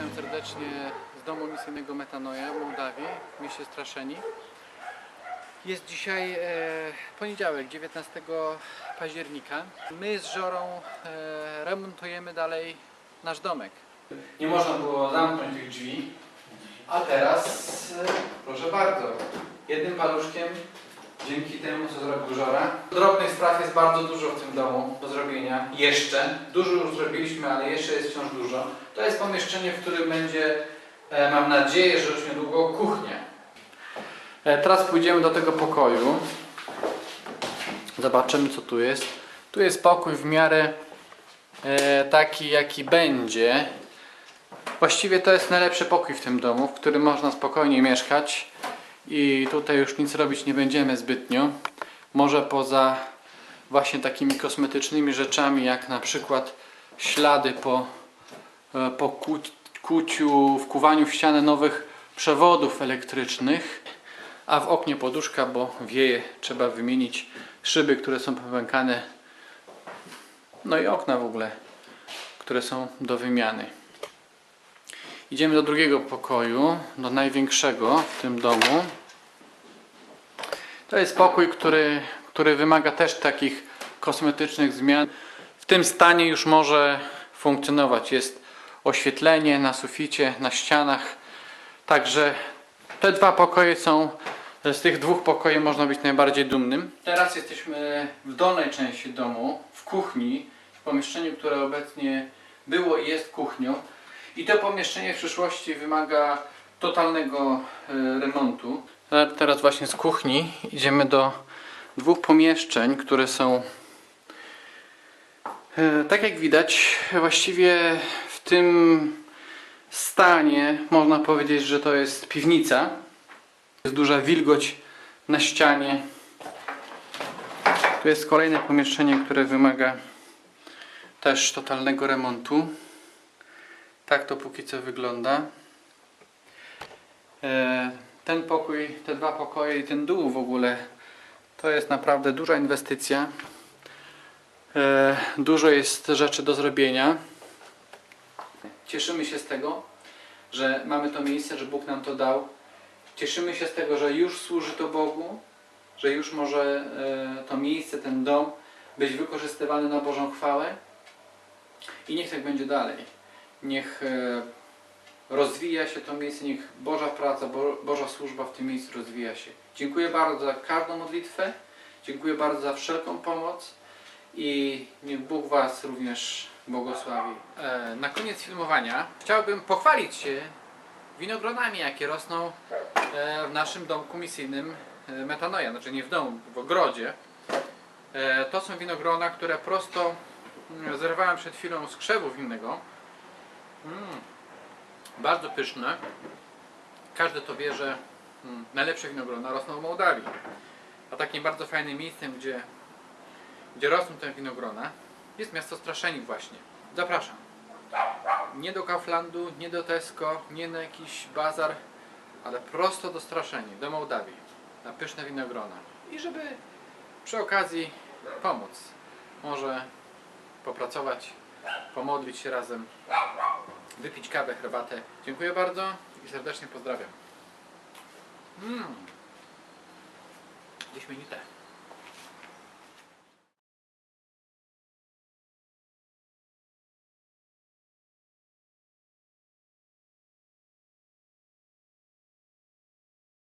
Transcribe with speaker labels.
Speaker 1: Pozdrawiam serdecznie z domu misyjnego Metanoja w Mołdawii, w mieście Straszeni. Jest dzisiaj e, poniedziałek, 19 października. My z Żorą e, remontujemy dalej nasz domek. Nie można było zamknąć tych drzwi, a teraz e, proszę bardzo, jednym paluszkiem dzięki temu co zrobił Żora. Drobnych spraw jest bardzo dużo w tym domu do zrobienia. Jeszcze. Dużo już zrobiliśmy, ale jeszcze jest wciąż dużo. To jest pomieszczenie, w którym będzie, e, mam nadzieję, że już niedługo kuchnia. E, Teraz pójdziemy do tego pokoju. Zobaczymy co tu jest. Tu jest pokój w miarę e, taki jaki będzie. Właściwie to jest najlepszy pokój w tym domu, w którym można spokojnie mieszkać i tutaj już nic robić nie będziemy zbytnio. Może poza właśnie takimi kosmetycznymi rzeczami, jak na przykład ślady po, e, po ku, kuciu, wkuwaniu w ścianę nowych przewodów elektrycznych, a w oknie poduszka, bo wieje, trzeba wymienić szyby, które są popękane, no i okna w ogóle, które są do wymiany. Idziemy do drugiego pokoju, do największego w tym domu. To jest pokój, który, który wymaga też takich kosmetycznych zmian. W tym stanie już może funkcjonować. Jest oświetlenie na suficie, na ścianach. Także te dwa pokoje są, z tych dwóch pokoi można być najbardziej dumnym. Teraz jesteśmy w dolnej części domu, w kuchni, w pomieszczeniu, które obecnie było i jest kuchnią. I to pomieszczenie w przyszłości wymaga totalnego e, remontu. A Teraz właśnie z kuchni idziemy do dwóch pomieszczeń, które są e, tak jak widać właściwie w tym stanie można powiedzieć, że to jest piwnica. Jest duża wilgoć na ścianie. Tu jest kolejne pomieszczenie, które wymaga też totalnego remontu. Tak to póki co wygląda. E, Ten pokój, te dwa pokoje i ten dół w ogóle to jest naprawdę duża inwestycja. E, Dużo jest rzeczy do zrobienia. Cieszymy się z tego, że mamy to miejsce, że Bóg nam to dał. Cieszymy się z tego, że już służy to Bogu, że już może e, to miejsce, ten dom być wykorzystywany na Bożą chwałę. I niech tak będzie dalej niech e, rozwija się to miejsce, niech Boża praca, Bo, Boża służba w tym miejscu rozwija się. Dziękuję bardzo za każdą modlitwę, dziękuję bardzo za wszelką pomoc i niech Bóg Was również błogosławi. E, na koniec filmowania chciałbym pochwalić się winogronami, jakie rosną e, w naszym domku misyjnym Metanoja, znaczy nie w domu, w ogrodzie. To są winogrona, które prosto mm, zerwałem przed chwilą z krzewu winnego. Mm, bardzo pyszne. Każdy to wie, że mm, najlepsze winogrona rosną w Mołdawii. A takim bardzo fajnym miejscem, gdzie, gdzie rosną te winogrona, jest miasto Straszeni właśnie. Zapraszam. Nie do Kauflandu, nie do Tesco, nie na jakiś bazar, ale prosto do Straszeni, do Mołdawii. Na pyszne winogrona. I żeby przy okazji pomóc. Może popracować, pomodlić się razem wypić kawę, herbatę. Dziękuję bardzo i serdecznie pozdrawiam. Mmm. Wyśmienite.